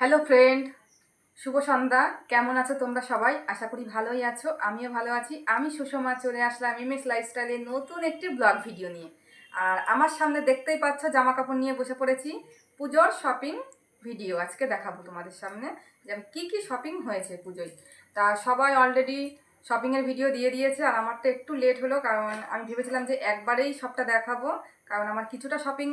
Hello friend শুভ সন্ধ্যা। কেমন আছো তোমরা সবাই? আশা করি ভালোই আছো। আমিও ভালো আছি। আমি সুষমা, চলে আসলাম এমএস লাইফস্টাইলের নতুন একটি ব্লগ ভিডিও নিয়ে। আর আমার সামনে দেখতেই পাচ্ছ জামা কাপড় নিয়ে বসে পড়েছি পুজোর শপিং ভিডিও আজকে দেখাবো তোমাদের সামনে যে আমি কী কী শপিং হয়েছে পুজোয়। তা সবাই অলরেডি শপিংয়ের ভিডিও দিয়ে দিয়েছে, আর আমার তো একটু লেট হলো, কারণ আমি ভেবেছিলাম যে একবারেই সবটা দেখাবো, কারণ আমার কিছুটা শপিং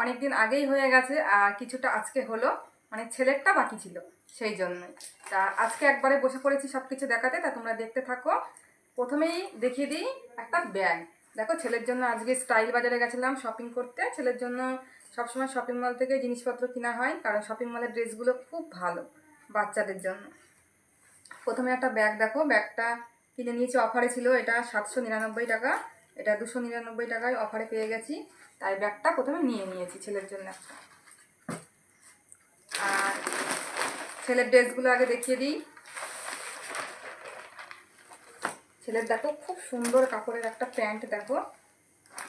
অনেক দিন আগেই হয়ে গেছে, আর কিছুটা আজকে হলো। মানে ছেলেরটা বাকি ছিল, সেই জন্যই। তা আজকে একবারে বসে পড়েছি সব কিছু দেখাতে, তা তোমরা দেখতে থাকো। প্রথমেই দেখিয়ে দিই একটা ব্যাগ। দেখো, ছেলের জন্য আজকে স্টাইল বাজারে গেছিলাম শপিং করতে। ছেলের জন্য সবসময় শপিং মল থেকে জিনিসপত্র কেনা হয়, কারণ শপিং মলের ড্রেসগুলো খুব ভালো বাচ্চাদের জন্য। প্রথমে একটা ব্যাগ দেখো, ব্যাগটা কিনে নিয়েছি, অফারে ছিল, এটা সাতশো নিরানব্বই টাকা, এটা দুশো নিরানব্বই টাকায় অফারে পেয়ে গেছি। তাই ব্যাগটা প্রথমে নিয়ে নিয়েছি ছেলের জন্য একটা। আর ছেলের ড্রেসগুলো আগে দেখিয়ে দিই। ছেলের দেখো, খুব সুন্দর কাপড়ের একটা প্যান্ট দেখো।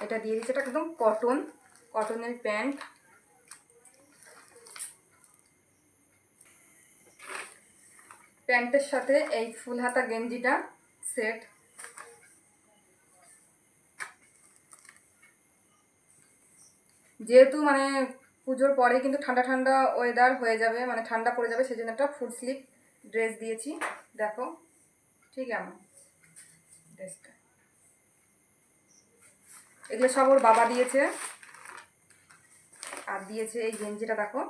এটা দিয়ে দিচ্ছে, এটা একদম কটন, কটনের প্যান্ট। প্যান্টের সাথে এই ফুল হাতা গেঞ্জিটা সেট। যেহেতু মানে পুজোর পরে কিন্তু ঠান্ডা ঠান্ডা ওয়েদার হয়ে যাবে মানে ঠান্ডা পড়ে যাবে, সেই জন্য একটা ফুল স্লিপ ড্রেস দিয়েছি। দেখো, ঠিক আছে ড্রেসটা এগুলো সব ওর বাবা দিয়েছে। আর দিয়েছে এই গেঞ্জিটা, দেখো।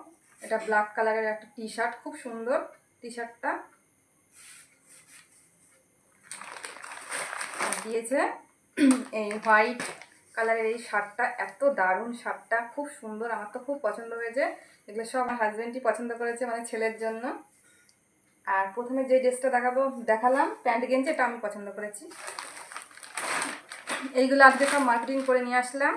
এটা ব্ল্যাক কালারের একটা টি শার্ট খুব সুন্দর টি শার্টটা দিয়েছে এই হোয়াইট কালারের এই শার্টটা, এত দারুণ শার্টটা, খুব সুন্দর, আমার তো খুব পছন্দ হয়েছে। এগুলো সব আমার হাজব্যান্ডই পছন্দ করেছে মানে ছেলের জন্য। আর প্রথমে যে ড্রেসটা দেখাবো, দেখালাম, প্যান্ট গেঞ্জি, এটা আমি পছন্দ করেছি। এইগুলো আজকে সব মার্কেটিং করে নিয়ে আসলাম।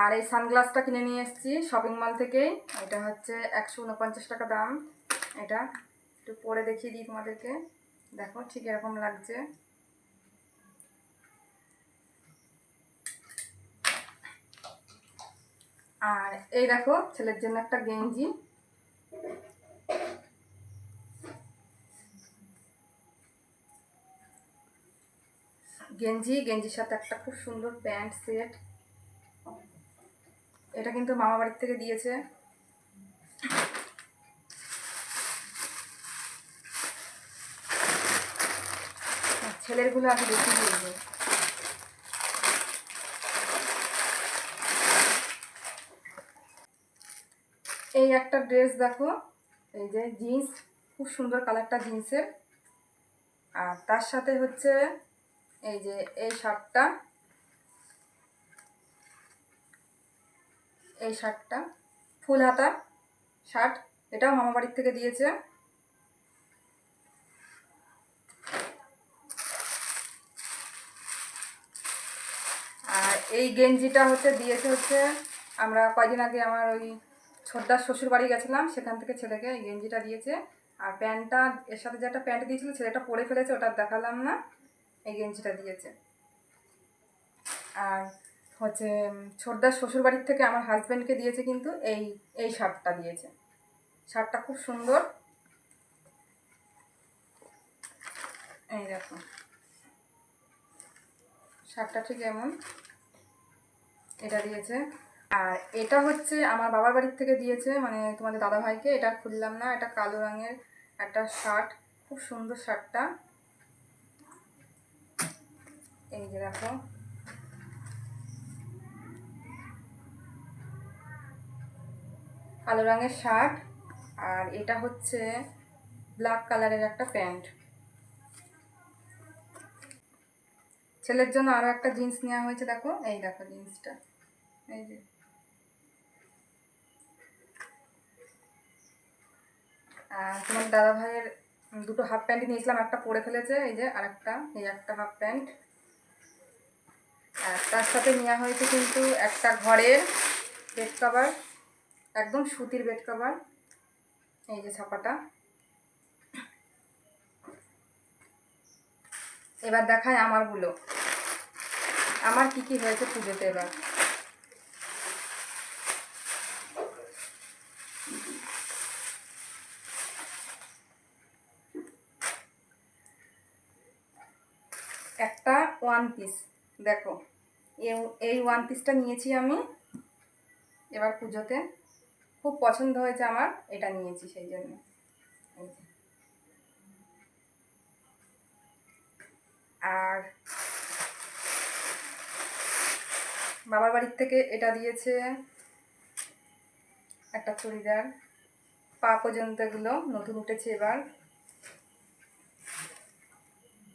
আর এই সানগ্লাসটা কিনে নিয়ে এসেছি শপিং মল থেকেই। এটা হচ্ছে একশো উনপঞ্চাশ টাকা দাম। এটা একটু পরে দেখিয়ে দিই তোমাদেরকে। দেখো ঠিক এরকম লাগছে। আর এই দেখো, ছেলের জন্য একটা গেঞ্জি। গেঞ্জি, গেঞ্জির সাথে একটা খুব সুন্দর প্যান্ট সেট। এটা কিন্তু মামা বাড়ির থেকে দিয়েছে। ছেলেরগুলো আগে বেশি দিয়েছে এই একটা ড্রেস দেখো। এই যে জিন্স খুব সুন্দর কালারটা জিন্সের আর তার সাথে হচ্ছে এই যে এই শার্টটা। এই শার্টটা, ফুল হাতা শার্ট, এটাও মামা বাড়ির থেকে দিয়েছে। আর এই গেঞ্জিটা হচ্ছে, দিয়েছে হচ্ছে আমরা কয়দিন আগে আমার ওই ছোটদার শ্বশুর বাড়ি গেছিলাম, সেখান থেকে ছেলেকে এই গেঞ্জিটা দিয়েছে। আর প্যান্টটা, এর সাথে যে একটা প্যান্ট দিয়েছিল, ছেলেটা পরে ফেলেছে, ওটা দেখালাম না। এই গেঞ্জিটা দিয়েছে। আর হচ্ছে ছোটদার শ্বশুর বাড়ির থেকে আমার হাজব্যান্ডকে দিয়েছে কিন্তু এই এই শার্টটা দিয়েছে। শার্টটা খুব সুন্দর। এই দেখো। শার্টটা ঠিক এমন। এটা দিয়েছে। আর এটা হচ্ছে আমার বাবার বাড়ির থেকে দিয়েছে মানে তোমাদের দাদা ভাইকে এটা খুললাম না, এটা কালো রঙের একটা শার্ট, খুব সুন্দর শার্টটা। এই যে দেখো। কালো রঙের শার্ট, আর এটা হচ্ছে ব্ল্যাক কালারের একটা প্যান্ট। ছেলের জন্য আরও একটা জিন্স নেওয়া হয়েছে, দেখো। এই দেখো জিন্সটা। এই যে। তোমার দাদা ভাইয়ের দুটো হাফ প্যান্ট নিয়েছিলাম, একটা পরে ফেলেছে, এই যে আর একটা এই একটা হাফ প্যান্ট আর তার সাথে নেওয়া হয়েছে কিন্তু একটা ঘরের বেড কভার একদম সুতির বেড কভার এই যে ছাপাটা। এবার দেখায় আমারগুলো আমার কি কি হয়েছে পুজোতে এবার? একটা ওয়ান পিস দেখো এই ওয়ান পিসটা নিয়েছি আমি। এবার পুজোতে খুব পছন্দ হয়েছে আমার, এটা নিয়েছি সেই জন্য। আর বাবার বাড়ির থেকে এটা দিয়েছে একটা চুড়িদার। পা পর্যন্ত এগুলো নতুন উঠেছে এবার।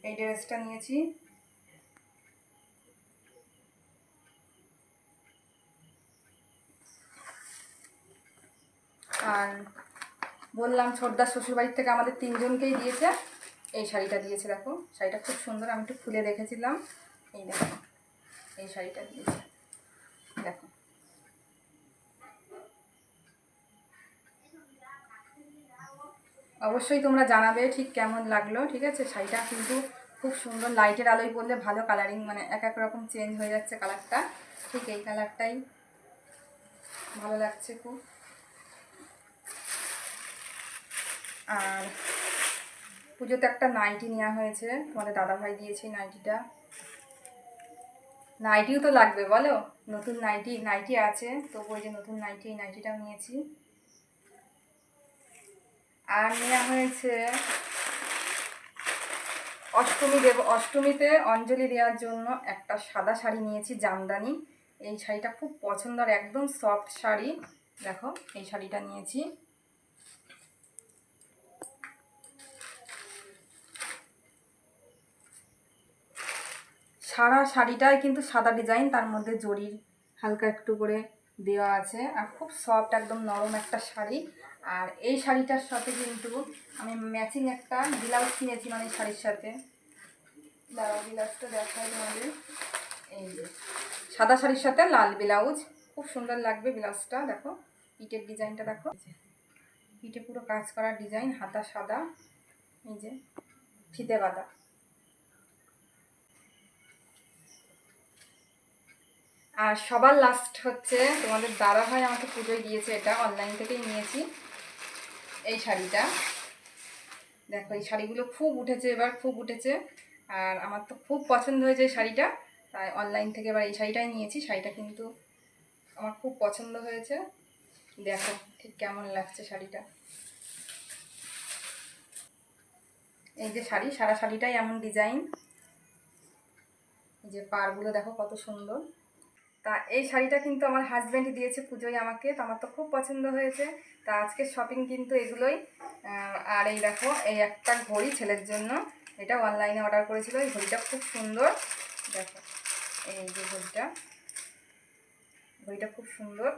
এই ড্রেসটা নিয়েছি। আর বললাম ছোটদার শ্বশুরবাড়ির থেকে আমাদের তিনজনকেই দিয়েছে। এই শাড়িটা দিয়েছে, দেখো। শাড়িটা খুব সুন্দর, আমি একটু খুলে দেখেছিলাম। এই দেখো, এই শাড়িটা দিয়েছে। দেখো। অবশ্যই তোমরা জানাবে ঠিক কেমন লাগল, ঠিক আছে? শাড়িটা কিন্তু খুব সুন্দর লাইটের আলোয় পরলে ভালো কালারিং মানে এক এক রকম চেঞ্জ হয়ে যাচ্ছে কালারটা ঠিক এই কালারটাই ভালো লাগছে খুব। আর পুজোতে একটা নাইটি নেওয়া হয়েছে, তোমাদের দাদাভাই দিয়েছে নাইটিটা নাইটিও তো লাগবে, বলো? নতুন নাইটি নাইটি আছে, তবু ওই যে নতুন নাইটি এই নাইটিটাও নিয়েছি। আর নেওয়া হয়েছে অষ্টমী দেব, অষ্টমীতে অঞ্জলি দেওয়ার জন্য একটা সাদা শাড়ি নিয়েছি, জামদানি। এই শাড়িটা খুব পছন্দ আর একদম সফট শাড়ি। দেখো, এই শাড়িটা নিয়েছি। সারা শাড়িটাই কিন্তু সাদা ডিজাইন, তার মধ্যে জরির হালকা একটু করে দেওয়া আছে। আর খুব সফট একদম নরম একটা শাড়ি। আর এই শাড়িটার সাথে কিন্তু আমি ম্যাচিং একটা ব্লাউজ কিনেছি মানে শাড়ির সাথে। দাঁড়াও ব্লাউজটা দেখাই তোমাদের। এই যে, সাদা শাড়ির সাথে লাল ব্লাউজ খুব সুন্দর লাগবে ব্লাউজটা দেখো পিঠের ডিজাইনটা দেখো। পিঠে পুরো কাজ করা ডিজাইন হাতা সাদা। এই যে, ফিতে বাঁধা। আর সবার লাস্ট হচ্ছে তোমাদের দাদা ভাই আমাকে পুজোয় দিয়েছে এটা অনলাইন থেকেই নিয়েছি। এই শাড়িটা। দেখো, এই শাড়িগুলো খুব উঠেছে এবার, খুব উঠেছে। আর আমার তো খুব পছন্দ হয়েছে এই শাড়িটা। তাই অনলাইন থেকে এবার এই শাড়িটাই নিয়েছি। শাড়িটা কিন্তু আমার খুব পছন্দ হয়েছে। দেখো ঠিক কেমন লাগছে শাড়িটা। এই যে শাড়ি, সারা শাড়িটাই এমন ডিজাইন এই যে পাড়গুলো দেখো কত সুন্দর। তা এই শাড়িটা কিন্তু আমার হাজব্যান্ড দিয়েছে পুজোয় আমাকে, তো আমার তো খুব পছন্দ হয়েছে। তা আজকের শপিং কিন্তু এগুলোই আর এই দেখো, এই একটা ঘড়ি ছেলের জন্য, এটা অনলাইনে অর্ডার করেছিল, এই ঘড়িটা খুব সুন্দর। দেখো, এই যে ঘড়িটা ঘড়িটা খুব সুন্দর।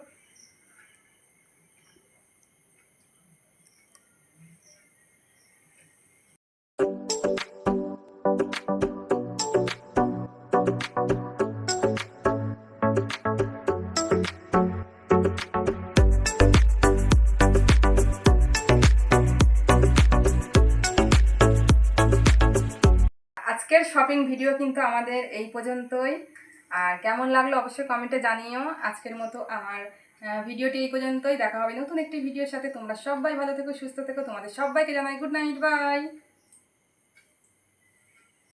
আজকের শপিং ভিডিও কিন্তু আমাদের এই পর্যন্তই। আর কেমন লাগল অবশ্যই কমেন্টে জানিও। আজকের মতো আমার ভিডিওটি এই পর্যন্তই। দেখা হবে নতুন একটি ভিডিওর সাথে। তোমরা সবাই ভালো থেকো, সুস্থ থেকো। তোমাদের সবাইকে জানাই গুড নাইট বাই